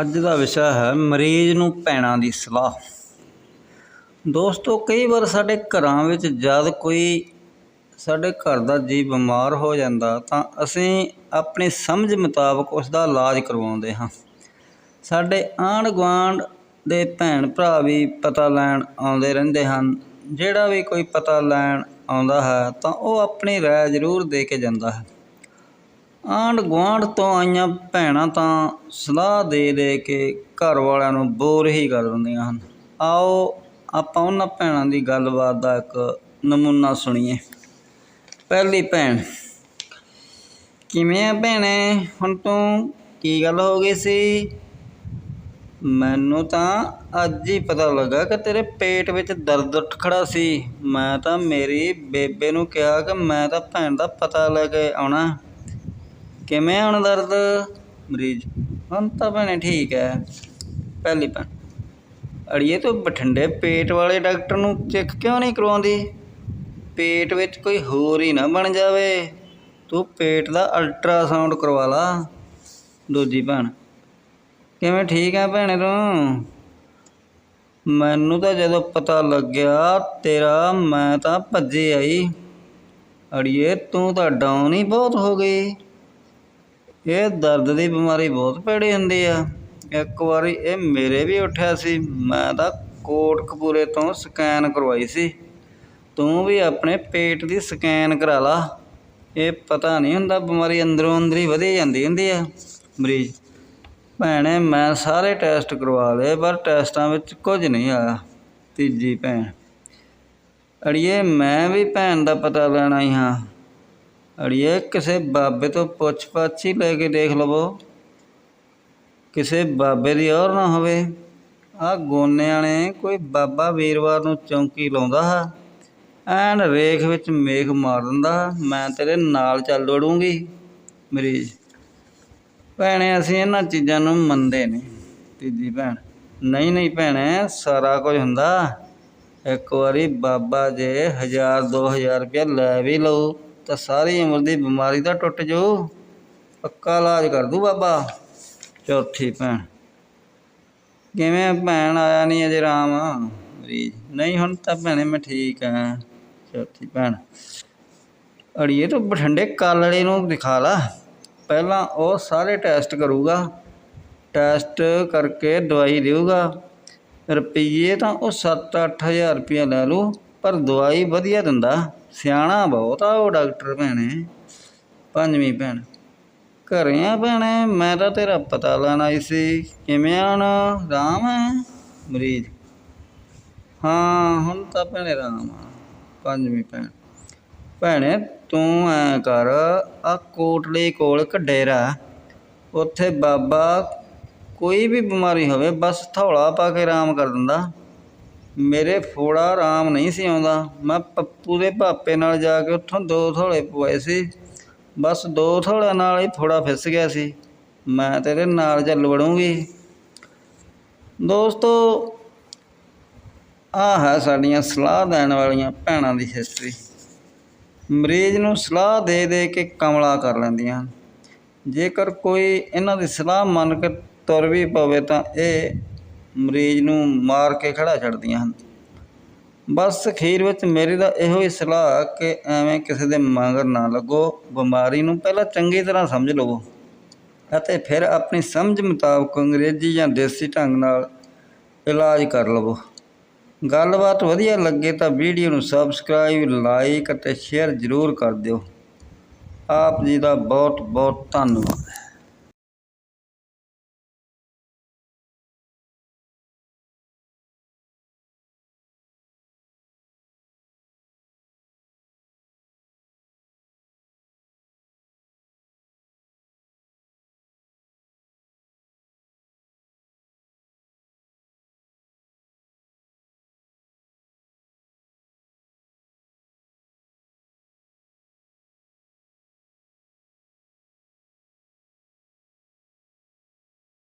ਅੱਜ ਦਾ ਵਿਸ਼ਾ ਹੈ ਮਰੀਜ਼ ਨੂੰ ਭੈਣਾਂ ਦੀ ਸਲਾਹ। ਦੋਸਤੋ, ਕਈ ਵਾਰ ਸਾਡੇ ਘਰਾਂ ਵਿੱਚ ਜਦ ਕੋਈ ਸਾਡੇ ਘਰ ਦਾ ਜੀ ਬਿਮਾਰ ਹੋ ਜਾਂਦਾ ਤਾਂ ਅਸੀਂ ਆਪਣੀ ਸਮਝ ਮੁਤਾਬਕ ਉਸ ਦਾ ਇਲਾਜ ਕਰਵਾਉਂਦੇ ਹਾਂ। ਸਾਡੇ ਆਂਢ ਗੁਆਂਢ ਦੇ ਭੈਣ ਭਰਾ ਵੀ ਪਤਾ ਲੈਣ ਆਉਂਦੇ ਰਹਿੰਦੇ ਹਨ। ਜਿਹੜਾ ਵੀ ਕੋਈ ਪਤਾ ਲੈਣ ਆਉਂਦਾ ਹੈ ਤਾਂ ਉਹ ਆਪਣੀ ਰਾਏ ਜ਼ਰੂਰ ਦੇ ਕੇ ਜਾਂਦਾ ਹੈ। ਆਂਢ ਗੁਆਂਢ ਤੋਂ ਆਈਆਂ ਭੈਣਾਂ ਤਾਂ ਸਲਾਹ ਦੇ ਦੇ ਕੇ ਘਰ ਵਾਲਿਆਂ ਨੂੰ ਬੋਰ ਹੀ ਕਰ ਦਿੰਦੀਆਂ ਹਨ। ਆਓ ਆਪਾਂ ਉਹਨਾਂ ਭੈਣਾਂ ਦੀ ਗੱਲਬਾਤ ਦਾ ਇੱਕ ਨਮੂਨਾ ਸੁਣੀਏ। ਪਹਿਲੀ ਭੈਣ, ਕਿਵੇਂ ਆ ਭੈਣੇ? ਹੁਣ ਤੂੰ ਕੀ ਗੱਲ ਹੋ ਗਈ ਸੀ? ਮੈਨੂੰ ਤਾਂ ਅੱਜ ਹੀ ਪਤਾ ਲੱਗਾ ਕਿ ਤੇਰੇ ਪੇਟ ਵਿੱਚ ਦਰਦ ਉੱਠ ਖੜਾ ਸੀ। ਮੈਂ ਤਾਂ ਮੇਰੀ ਬੇਬੇ ਨੂੰ ਕਿਹਾ ਕਿ ਮੈਂ ਤਾਂ ਭੈਣ ਦਾ ਪਤਾ ਲੈ ਕੇ ਆਉਣਾ। ਕਿਵੇਂ ਹੁਣ ਦਰਦ? ਮਰੀਜ਼। ਹੁਣ ਤਾਂ ਭੈਣੇ ਠੀਕ ਹੈ ਪਹਿਲੀ ਭੈਣ। ਅੜੀਏ ਤੂੰ ਬਠਿੰਡੇ ਪੇਟ ਵਾਲੇ ਡਾਕਟਰ ਨੂੰ ਚੈੱਕ ਕਿਉਂ ਨਹੀਂ ਕਰਵਾਉਂਦੀ? ਪੇਟ ਵਿੱਚ ਕੋਈ ਹੋਰ ਹੀ ਨਾ ਬਣ ਜਾਵੇ। ਤੂੰ ਪੇਟ ਦਾ ਅਲਟਰਾਸਾਊਂਡ ਕਰਵਾ ਲਾ। ਦੂਜੀ ਭੈਣ। ਕਿਵੇਂ ਠੀਕ ਹੈ ਭੈਣੇ ਤੂੰ? ਮੈਨੂੰ ਤਾਂ ਜਦੋਂ ਪਤਾ ਲੱਗਿਆ ਤੇਰਾ ਮੈਂ ਤਾਂ ਭੱਜੇ ਆਈ। ਅੜੀਏ ਤੂੰ ਤਾਂ ਡਾਊਨ ਹੀ ਬਹੁਤ ਹੋ ਗਈ। ਇਹ ਦਰਦ ਦੀ ਬਿਮਾਰੀ ਬਹੁਤ ਭੈੜੀ ਹੁੰਦੀ ਆ। ਇੱਕ ਵਾਰੀ ਇਹ ਮੇਰੇ ਵੀ ਉੱਠਿਆ ਸੀ। ਮੈਂ ਤਾਂ ਕੋਟਕਪੂਰੇ ਤੋਂ ਸਕੈਨ ਕਰਵਾਈ ਸੀ। ਤੂੰ ਵੀ ਆਪਣੇ ਪੇਟ ਦੀ ਸਕੈਨ ਕਰਾ ਲਾ। ਇਹ ਪਤਾ ਨਹੀਂ ਹੁੰਦਾ ਬਿਮਾਰੀ ਅੰਦਰੋਂ ਅੰਦਰ ਹੀ ਵਧੀ ਜਾਂਦੀ ਹੁੰਦੀ ਆ। ਮਰੀਜ਼, ਭੈਣੇ, ਮੈਂ ਸਾਰੇ ਟੈਸਟ ਕਰਵਾ ਲਏ, ਪਰ ਟੈਸਟਾਂ ਵਿੱਚ ਕੁਝ ਨਹੀਂ ਆਇਆ। ਤੀਜੀ ਭੈਣ, ਅੜੀਏ, ਮੈਂ ਵੀ ਭੈਣ ਦਾ ਪਤਾ ਲੈਣਾ ਹੀ ਹਾਂ। ਅੜੀਏ ਕਿਸੇ ਬਾਬੇ ਤੋਂ ਪੁੱਛ ਪਾਛ ਹੀ ਲੈ ਕੇ ਦੇਖ ਲਵੋ ਕਿਸੇ ਬਾਬੇ ਦੀ ਔਰ ਨਾ ਹੋਵੇ ਆ ਗੋਨਿਆਂ ਨੇ ਕੋਈ ਬਾਬਾ ਵੀਰਵਾਰ ਨੂੰ ਚੌਂਕੀ ਲਾਉਂਦਾ ਹੈ ਐਨ ਰੇਖ ਵਿੱਚ ਮੇਖ ਮਾਰ ਦਿੰਦਾ ਮੈਂ ਤੇਰੇ ਨਾਲ ਚੱਲ ਵੜੂੰਗੀ ਮਰੀਜ਼ ਭੈਣੇ ਅਸੀਂ ਇਹਨਾਂ ਚੀਜ਼ਾਂ ਨੂੰ ਮੰਨਦੇ ਨਹੀਂ ਤੀਜੀ ਭੈਣ ਨਹੀਂ ਨਹੀਂ ਭੈਣੇ ਸਾਰਾ ਕੁਝ ਹੁੰਦਾ ਇੱਕ ਵਾਰੀ ਬਾਬਾ ਜੇ 1000 2000 ਰੁਪਇਆ ਲੈ ਵੀ ਲਊ ਤਾਂ ਸਾਰੀ ਉਮਰ ਦੀ ਬਿਮਾਰੀ ਦਾ ਟੁੱਟ ਜਾਊ। ਪੱਕਾ ਇਲਾਜ ਕਰ ਦੂ ਬਾਬਾ। ਚੌਥੀ ਭੈਣ। ਕਿਵੇਂ ਭੈਣ ਆਇਆ ਨਹੀਂ ਅਜੇ ਰਾਮ? ਮਰੀਜ਼ ਨਹੀਂ, ਹੁਣ ਤਾਂ ਭੈਣੇ ਮੈਂ ਠੀਕ ਹਾਂ ਚੌਥੀ ਭੈਣ। ਅੜੀਏ ਤੂੰ ਬਠਿੰਡੇ ਕਾਲੜੇ ਨੂੰ ਦਿਖਾ ਲਾ। ਪਹਿਲਾਂ ਉਹ ਸਾਰੇ ਟੈਸਟ ਕਰੂਗਾ। ਟੈਸਟ ਕਰਕੇ ਦਵਾਈ ਦੇਊਗਾ। ਰੁਪਈਏ ਤਾਂ ਉਹ 7-8000 ਰੁਪਇਆ ਲੈ ਲੂ ਪਰ ਦਵਾਈ ਵਧੀਆ ਦਿੰਦਾ। ਸਿਆਣਾ ਬਹੁਤ ਆ ਉਹ ਡਾਕਟਰ ਭੈਣੇ। ਪੰਜਵੀਂ ਭੈਣ। ਘਰੇ ਆ ਭੈਣੇ, ਮੈਂ ਤਾਂ ਤੇਰਾ ਪਤਾ ਲੈਣ ਆਈ ਸੀ। ਕਿਵੇਂ ਆਣ ਰਾਮ ਹੈ? ਮਰੀਜ਼। ਹਾਂ, ਹੁਣ ਤਾਂ ਭੈਣੇ ਰਾਮ ਆ। ਪੰਜਵੀਂ ਭੈਣ। ਭੈਣੇ, ਤੂੰ ਐ ਕਰ ਆ ਕੋਟਲੀ ਕੋਲ ਇੱਕ ਉੱਥੇ ਬਾਬਾ ਕੋਈ ਵੀ ਬਿਮਾਰੀ ਹੋਵੇ, ਬਸ ਥੌਲਾ ਪਾ ਕੇ ਆਰਾਮ ਕਰ ਦਿੰਦਾ। ਮੇਰੇ ਫੋੜਾ ਆਰਾਮ ਨਹੀਂ ਸੀ ਆਉਂਦਾ। ਮੈਂ ਪੱਪੂ ਦੇ ਭਾਪੇ ਨਾਲ ਜਾ ਕੇ ਉੱਥੋਂ ਦੋ ਥੋੜੇ ਪਵਾਏ ਸੀ। ਬਸ ਦੋ ਥੋੜਿਆਂ ਨਾਲ ਹੀ ਫੋੜਾ ਫਿਸ ਗਿਆ ਸੀ। ਮੈਂ ਤੇਰੇ ਨਾਲ ਚੱਲ ਵੜੂੰਗੀ। ਦੋਸਤੋ, ਆਹ ਹੈ ਸਾਡੀਆਂ ਸਲਾਹ ਦੇਣ ਵਾਲੀਆਂ ਭੈਣਾਂ ਦੀ ਹਿਸਟਰੀ ਮਰੀਜ਼ ਨੂੰ ਸਲਾਹ ਦੇ ਦੇ ਕੇ ਕਮਲਾ ਕਰ ਲੈਂਦੀਆਂ ਹਨ। ਜੇਕਰ ਕੋਈ ਇਹਨਾਂ ਦੀ ਸਲਾਹ ਮੰਨ ਕੇ ਤੁਰ ਵੀ ਪਵੇ ਤਾਂ ਇਹ ਮਰੀਜ਼ ਨੂੰ ਮਾਰ ਕੇ ਖੜਾ ਛੱਡਦੀਆਂ ਹਨ। ਬਸ ਖੀਰ ਵਿੱਚ ਮੇਰੀ ਤਾਂ ਇਹੋ ਹੀ ਸਲਾਹ ਕਿ ਐਵੇਂ ਕਿਸੇ ਦੇ ਮਗਰ ਨਾ ਲੱਗੋ, ਬਿਮਾਰੀ ਨੂੰ ਪਹਿਲਾਂ ਚੰਗੀ ਤਰ੍ਹਾਂ ਸਮਝ ਲਵੋ ਅਤੇ ਫਿਰ ਆਪਣੀ ਸਮਝ ਮੁਤਾਬਕ ਅੰਗਰੇਜ਼ੀ ਜਾਂ ਦੇਸੀ ਢੰਗ ਨਾਲ ਇਲਾਜ ਕਰ ਲਵੋ। ਗੱਲਬਾਤ ਵਧੀਆ ਲੱਗੇ ਤਾਂ ਵੀਡੀਓ ਨੂੰ ਸਬਸਕ੍ਰਾਈਬ ਲਾਈਕ ਅਤੇ ਸ਼ੇਅਰ ਜ਼ਰੂਰ ਕਰ ਦਿਓ। ਆਪ ਜੀ ਦਾ ਬਹੁਤ ਬਹੁਤ ਧੰਨਵਾਦ।